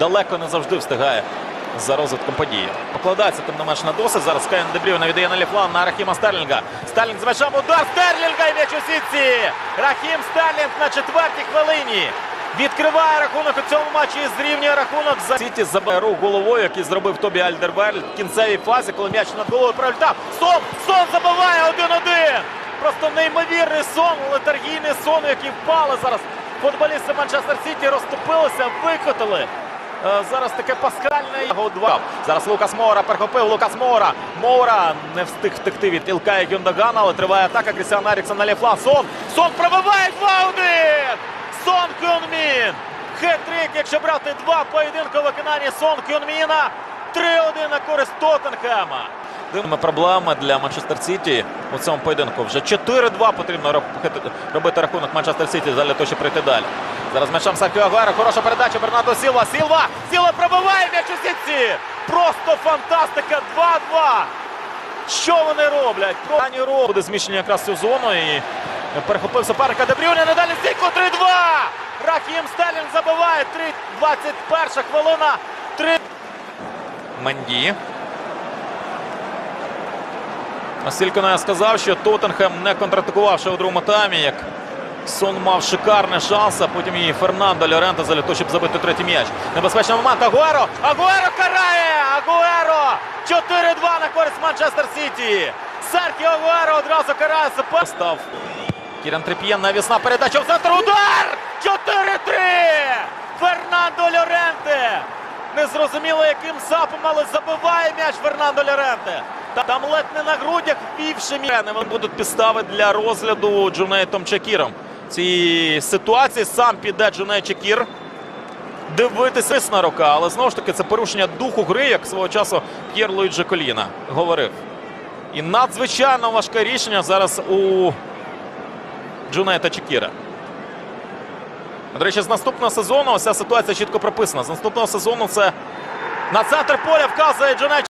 далеко не завжди встигає за розвитком події. Покладається тим не менш на досить. Зараз Каїн Дебрівна віддає на Ліфлан на Рахіма Стерлінга. Стерлінг з м'ячем удар Стерлінга і м'яч у сітці. Рахім Стерлінг на четвертій хвилині. Відкриває рахунок у цьому матчі і зрівнює рахунок за Сіті забирає рух головою, який зробив Тобі Альдерверль в кінцевій фазі, коли м'яч над головою пролітав. Сон! Сон забиває 1-1! Просто неймовірний сон, летаргійний сон, який впали зараз. Футболісти Манчестер Сіті розступилися, викотили. Е, Зараз таке паскальне його два. Зараз Лукас Моура перехопив Лукас Моура. Моура не встиг втекти від Ілкая Гюндагана, але триває атака Крістіан Еріксон на Ліфла. Сон! Сон пробиває 2-1! Сон Кюнмін! Хет-трик, якщо брати два поєдинки у виконанні Сон Кюнміна. 3-1 на користь Тоттенхема. Дивними проблеми для Манчестер Сіті у цьому поєдинку. Вже 4-2 потрібно робити рахунок Манчестер Сіті для того, щоб прийти далі. Зараз м'ячем Саркіо Агуеро. Хороша передача Бернардо Сілва. Сілва! Сілва пробиває м'яч у сітці! Просто фантастика! 2-2! Що вони роблять? Ані Ро буде зміщення якраз цю зону і перехопив суперника Дебрюня. Надалі стійку 3-2! Рахім Стелін забиває 3, 21 хвилина. 3. Манді. Оскільки я сказав, що Тоттенхем не контратакувавши у другому таймі, як Сон мав шикарний шанс, а потім і Фернандо Лоренто для щоб забити третій м'яч. Небезпечний момент. Агуеро! Агуеро карає! Агуеро! 4-2 на користь Манчестер Сіті. Серхіо Агуеро одразу карає супер. Став Кіран Трип'єн навісна передача в центр. Удар! 4-3! Фернандо Лоренте! Незрозуміло, яким сапом, але забиває м'яч Фернандо Лоренте. Та- Там ледь не на грудях вівши м'яч. Вони будуть підстави для розгляду Джунейтом Чакіром. Цій ситуації сам піде Джуней Чакір. Дивитися рисна рука, але знову ж таки це порушення духу гри, як свого часу П'єр Луїджі Коліна говорив. І надзвичайно важке рішення зараз у Джунейта Чакіра. До речі, з наступного сезону ця ситуація чітко прописана. З наступного сезону це на центр поля вказує Джуней